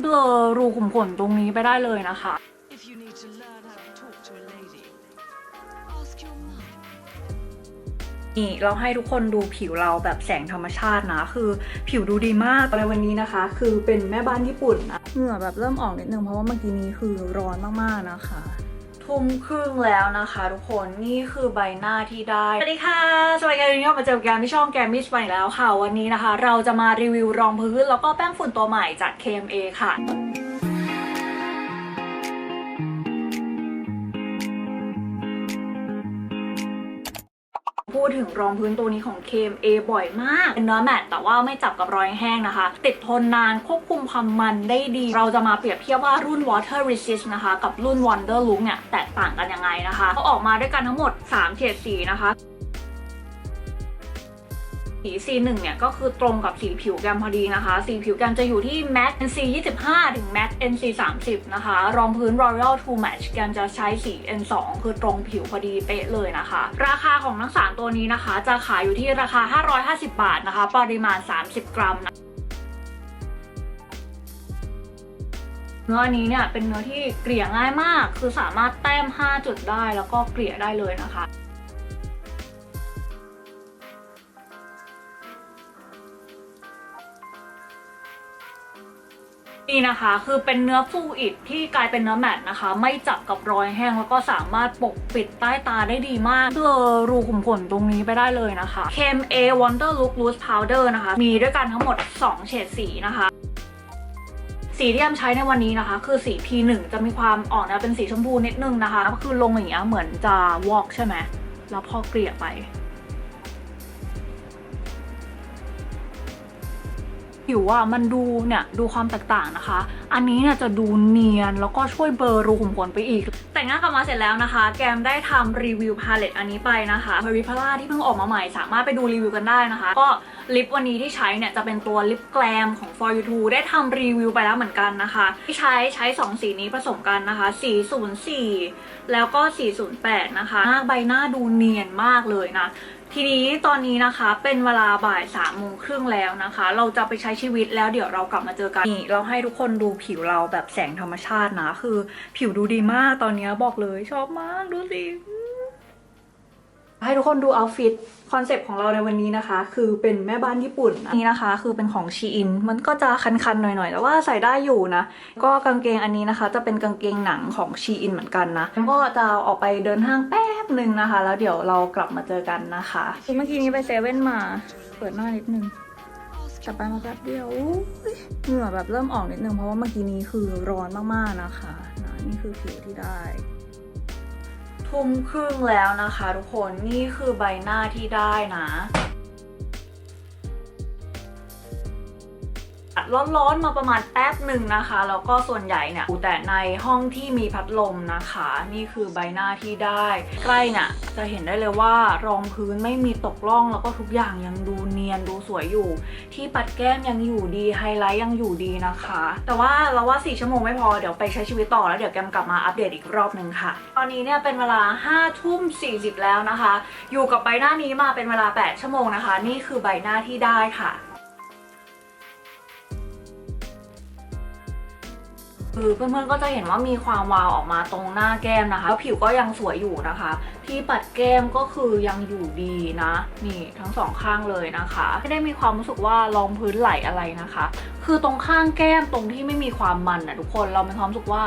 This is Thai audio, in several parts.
เบลอรูขุมขนตรงนี้ไปได้เลยนะคะ If you need to learn how to talk to a lady, ask your mum. นี่เราให้ทุกคนดูผิวเราแบบแสงธรรมชาตินะ คือผิวดูดีมากในวันนี้นะคะ คือเป็นแม่บ้านญี่ปุ่นนะเหงื่อแบบเริ่มออกนิดนึงเพราะว่าเมื่อกี้นี้คือร้อนมากๆนะคะ ทุ่มครึ่งแล้วนะคะทุกคนนี่คือใบหน้าที่ได้ สวัสดีค่ะ สวัสดีค่ะวันนี้มาเจอกันที่ช่องแกมมิสไปแล้วค่ะ วันนี้นะคะ เราจะมารีวิวรองพื้นแล้วก็แป้งฝุ่นตัวใหม่จาก KMA ค่ะ ถึงรองพื้นตัวนี้ของ KMA บ่อยมาก เป็นเนื้อแมตต์แต่ว่าไม่จับกับรอยแห้งนะคะ ติดทนนานควบคุมความมันได้ดี เราจะมาเปรียบเทียบว่ารุ่น Water Resist นะคะ กับรุ่น Wonder Look เนี่ย แตกต่างกันยังไงนะคะเขาออกมาด้วยกันทั้งหมด 3 เฉดสีนะคะ สี C1 เนี่ยก็คือตรงกับสีผิวแกมพอดีนะคะ สีผิวแกมจะอยู่ที่ MAC NC 25ถึง MAC NC 30นะคะ รองพื้น Royal to Match แกมจะใช้สี N2 คือตรงผิวพอดีเป๊ะเลยนะคะ ราคาของทั้ง3ตัวนี้นะคะ จะขายอยู่ที่ราคา 550 บาทนะคะ ปริมาณ 30 กรัมนะเนื้ออันนี้เนี่ยเป็นเนื้อที่เกลี่ยง่ายมาก คือสามารถแต้ม 5 จุดได้แล้วก็เกลี่ยได้เลยนะคะ นี่นะคะคือเป็นเนื้อฟูอิดที่กลายเป็นเนื้อแมตต์นะคะ ไม่จับกับรอยแห้งแล้วก็สามารถปกปิดใต้ตาได้ดีมากเบลอรูขุมขนตรงนี้ไปได้เลยนะคะ KMA Wonder Look Loose Powder นะคะ มีด้วยกันทั้งหมด 2 เฉดสีนะคะสีที่แอมใช้ในวันนี้นะคะ คือสี P1 จะมีความออกนวเป็นสีชมพูนิดนึงนะคะ ก็คือลงอย่างเงี้ยเหมือนจะวอกใช่ไหมแล้วพอเกลี่ยไป ผิวอะมันดูเนี่ยดูความแตกต่างนะคะ อันนี้เนี่ยจะดูเนียนแล้วก็ช่วยเบลอรูขุมขนไปอีก แต่งหน้ากลับมาเสร็จแล้วนะคะ แกมได้ทำรีวิวพาเลตอันนี้ไปนะคะเฮอริพาร่าที่เพิ่งออกมาใหม่สามารถไปดูรีวิวกันได้นะคะ ก็ลิปวันนี้ที่ใช้เนี่ยจะเป็นตัวลิปแกลมของ For You To ได้ทำรีวิวไปแล้วเหมือนกันนะคะ ที่ใช้ใช้ 2 สีนี้ผสมกันนะคะ 404 แล้วก็ 408 นะคะหน้าใบหน้าดูเนียนมากเลยนะ ทีนี้ตอนนี้นะคะเป็นเวลาบ่ายสามโมงครึ่งแล้วนะคะ เราจะไปใช้ชีวิตแล้วเดี๋ยวเรากลับมาเจอกันนี่เราให้ทุกคนดูผิวเราแบบแสงธรรมชาตินะ คือ ผิวดูดีมากตอนนี้บอกเลยชอบมากดูสิ ให้ทุกคนดูเอาท์ฟิตคอนเซปต์ของเราในวันนี้นะคะ คือเป็นแม่บ้านญี่ปุ่นนะนี่นะคะ คือเป็นของชีอิน มันก็จะคันๆหน่อยๆ แต่ว่าใส่ได้อยู่นะ ก็กางเกงอันนี้นะคะ จะเป็นกางเกงหนังของชีอินเหมือนกันนะแล้วก็จะออกไปเดินห้างแป๊บหนึ่งนะคะ แล้วเดี๋ยวเรากลับมาเจอกันนะคะเมื่อกี้นี้ไปเซเว่นมา เปิดหน้านิดนึง Ask กลับ your ไปมาแป๊บเดียวอุ๊ยเหงื่อแบบเริ่มออกนิดนึงเพราะว่าเมื่อกี้นี้คือร้อนมากๆนะคะนะนี่คือผิวที่ได้ ทุ่มครึ่งแล้วนะคะทุกคนนี่คือใบหน้าที่ได้นะ ร้อนๆมาประมาณแป๊บหนึ่งนะคะแล้วก็ส่วนใหญ่เนี่ยอยู่แต่ในห้องที่มีพัดลมนะคะ นี่คือใบหน้าที่ได้ ใกล้เนี่ยจะเห็นได้เลยว่ารองพื้นไม่มีตกล่องแล้วก็ทุกอย่างยังดูเนียนดูสวยอยู่ ที่ปัดแก้มยังอยู่ดีไฮไลท์ยังอยู่ดีนะคะ แต่ว่าเราว่า 4 ชั่วโมงไม่พอเดี๋ยวไปใช้ชีวิตต่อแล้วเดี๋ยวแกมกลับมาอัปเดตอีกรอบหนึ่งค่ะ ตอนนี้เนี่ยเป็นเวลา5ทุ่ม40 แล้วนะคะ อยู่กับใบหน้านี้มาเป็นเวลา 8 ชั่วโมงนะคะ นี่คือใบหน้าที่ได้ค่ะ คือเพื่อนๆก็จะเห็นว่ามีความวาวออกมาตรงหน้าแก้มนะคะ แล้วผิวก็ยังสวยอยู่นะคะ ที่ปัดแก้มก็คือยังอยู่ดีนะ นี่ทั้งสองข้างเลยนะคะ ไม่ได้มีความรู้สึกว่ารองพื้นไหลอะไรนะคะ คือตรงข้างแก้มตรงที่ไม่มีความมันนะทุกคนเรามีความรู้สึกว่า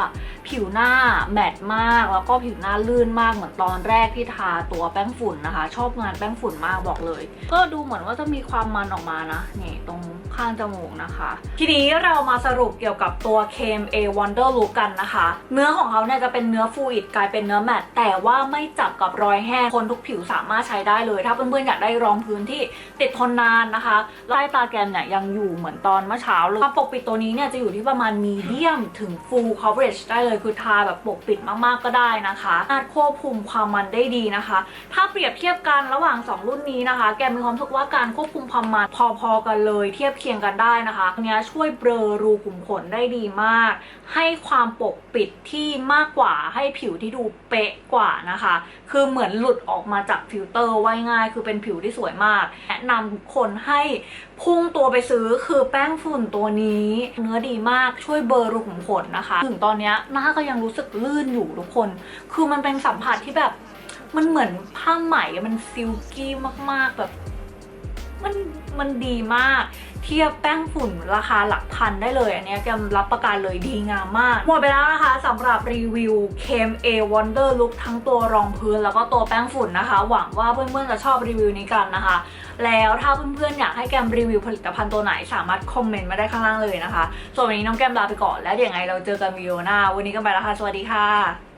ผิวหน้าแมตต์มาก แล้วก็ผิวหน้าลื่นมากเหมือนตอนแรกที่ทาตัวแป้งฝุ่นนะคะ ชอบงานแป้งฝุ่นมากบอกเลย ก็ดูเหมือนว่าจะมีความมันออกมานะนี่ตรงข้างจมูกนะคะ ทีนี้เรามาสรุปเกี่ยวกับตัว KMA Wonder Look กันนะคะ เนื้อของเขาเนี่ยจะเป็นเนื้อฟูอิดกลายเป็นเนื้อแมตต์แต่ว่าไม่จับกับรอยแห้งคนทุกผิวสามารถใช้ได้เลย ถ้าเพื่อนๆอยากได้รองพื้นที่ติดทนนานนะคะใต้ตาแกมเนี่ยยังอยู่เหมือนตอนเมื่อเช้าเลยความปกปิดตัวนี้เนี่ยจะอยู่ที่ประมาณมีเดียมถึง full coverage ได้เลยคือทาแบบปกปิดมากๆก็ได้นะคะสามารถควบคุมความมันได้ดีนะคะ ถ้าเปรียบเทียบกันระหว่าง 2 รุ่นนี้นะคะ แกมีความรู้สึกว่าการควบคุมความมันพอๆกันเลย เทียบเคียงกันได้นะคะอันเนี้ยช่วยเบลอรูขุมขนได้ดีมากให้ความปกปิดที่มากกว่าให้ผิวที่ดูเป๊ะกว่านะคะ คือเหมือนหลุดออกมาจากฟิลเตอร์ไว้ง่าย คือเป็นผิวที่สวยมาก แนะนำทุกคนให้พุ่งตัวไปซื้อคือแป้งฝุ่นตัวนี้เนื้อดีมากช่วยเบลอรูขุมขนนะคะ ถึงตอนนี้หน้าก็ยังรู้สึกลื่นอยู่ทุกคน คือมันเป็นสัมผัสที่แบบมันเหมือนผ้าไหมมันซิลกี้มากๆแบบ มันมันดีมาก เทียบแป้งฝุ่นราคาหลักพันได้เลย อันนี้แกมรับประกันเลยดีงามมาก หมดไปแล้วนะคะสำหรับรีวิว KMA Wonder Look ทั้งตัวรองพื้นแล้วก็ตัวแป้งฝุ่นนะคะ หวังว่าเพื่อนๆจะชอบรีวิวนี้กันนะคะ แล้วถ้าเพื่อนๆอยากให้แกมรีวิวผลิตภัณฑ์ตัวไหนสามารถคอมเมนต์มาได้ข้างล่างเลยนะคะ ส่วนวันนี้น้องแกมลาไปก่อนแล้วเดี๋ยวยังไงเราเจอกันวิดีโอหน้า วันนี้ก็ไปแล้วค่ะ สวัสดีค่ะ